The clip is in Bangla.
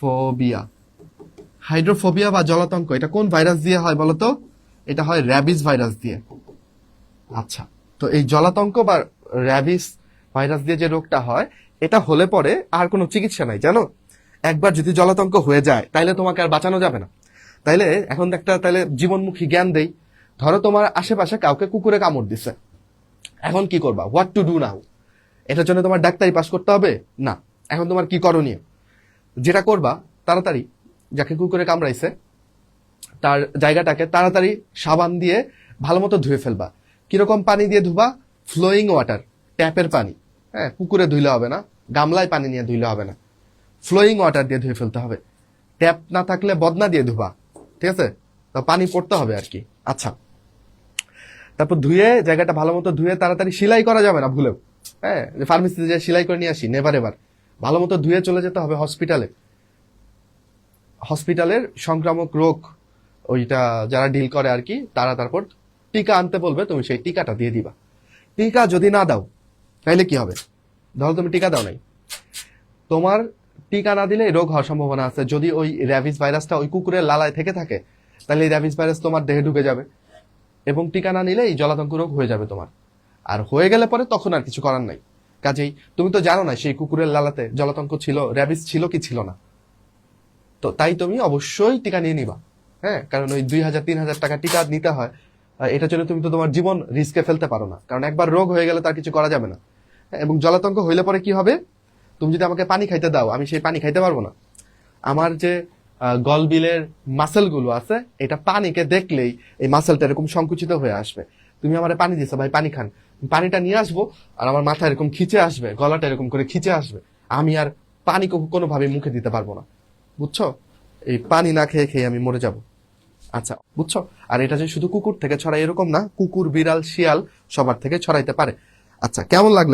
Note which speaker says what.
Speaker 1: ফোবিয়া হাইড্রোফোবিয়া বা জলাতঙ্ক, এটা কোন ভাইরাস দিয়ে হয় বলতো? এটা হয় র্যাবিস ভাইরাস দিয়ে। আচ্ছা তো এই জলাতঙ্ক বা র্যাবিস ভাইরাস দিয়ে যে রোগটা হয়, এটা হলে পরে আর কোনো চিকিৎসা নাই, জানো? একবার যদি জলাতঙ্ক হয়ে যায়, তাইলে তোমাকে আর বাঁচানো যাবে না। তাইলে এখন একটা, তাইলে জীবনমুখী জ্ঞান দেই। ধরো তোমার আশেপাশে কাউকে কুকুরে কামড় দিছে। এখন কি করবা? হোয়াট টু ডু নাও এটার জন্য তোমার ডাক্তারি পাস করতে হবে? না। এখন তোমার কি করণীয়? যেটা করবা, তাড়াতাড়ি, যাকে কুকুরে কামড়াইছে, তার জায়গাটাকে তাড়াতাড়ি সাবান দিয়ে ভালো মতো ধুয়ে ফেলবা। কীরকম পানি দিয়ে ধুবা? ফ্লোয়িং ওয়াটার ট্যাপের পানি। হ্যাঁ পুকুরে ধুইলে হবে না, গামলায় পানি নিয়ে ধুইলে হবে না। ফ্লোয়িং ওয়াটার দিয়ে ধুয়ে ফেলতে হবে। ট্যাপ না থাকলে বদনা দিয়ে ধুবা, ঠিক আছে? তো পানি পড়তে হবে আর কি। আচ্ছা। তারপর ধুয়ে, জায়গাটা ভালো মতো ধুয়ে তাড়াতাড়ি সেলাই করা যাবে না, ভুলেও। হ্যাঁ ফার্মেসিতে যে সেলাই করে নিয়ে আসি নেবার এবার ভালো মতো ধুয়ে চলে যেতে হবে হসপিটালে হসপিটালের সংক্রামক রোগ ওইটা যারা ডিল করে আর কি, তারা তারপর টিকা আনতে বলবে, তুমি সেই টিকাটা দিয়ে দিবা। টিকা যদি না দাও তাহলে কি হবে? ধরো তুমি টিকা দাও নাই। তোমার টিকা না দিলে রোগ হওয়ার সম্ভাবনা আছে। যদি ওই র্যাবিস ভাইরাসটা ওই কুকুরের লালায় থেকে থাকে তাহলে এই র্যাবিস ভাইরাস তোমার দেহে ঢুকে যাবে। এবং টিকা না নিলে এই জলাতঙ্ক রোগ হয়ে যাবে তোমার। আর হয়ে গেলে পরে তখন আর কিছু করার নাই। কাজেই তুমি তো জানো না সেই কুকুরের লালাতে জলাতঙ্ক ছিল র্যাবিস ছিল কি ছিল না। তো তাই তুমি অবশ্যই টিকা নিয়ে নিবা হ্যাঁ? কারণ ওই দুই হাজার তিন হাজার টাকা টিকা নিতে হয় এটার জন্য তুমি তো তোমার জীবন রিস্কে ফেলতে পারো না। কারণ একবার রোগ হয়ে গেলে তার কিছু করা যাবে না। হ্যাঁ, এবং জলাতঙ্ক হইলে পরে কি হবে? তুমি যদি আমাকে পানি খাইতে দাও আমি সেই পানি খাইতে পারব না। আমার যে গলবিলের মাসেলগুলো আছে এটা পানিকে দেখলেই এই মাসেলটা এরকম সংকুচিত হয়ে আসবে। তুমি আমার পানি দিছো ভাই পানি খান। পানিটা নিয়ে আসব আর আমার মাথা এরকম খিচে আসবে, গলাটা এরকম করে খিচে আসবে। আমি আর পানি কোনোভাবে মুখে দিতে পারব না। বুঝছ? এই পানি না খেয়ে খেয়ে আমি মরে যাব। আচ্ছা বুঝছ? আর এটা যে শুধু কুকুর থেকে ছড়ায় এরকম না, কুকুর, বিড়াল, শিয়াল সবার থেকে ছড়াইতে পারে। আচ্ছা কেমন লাগল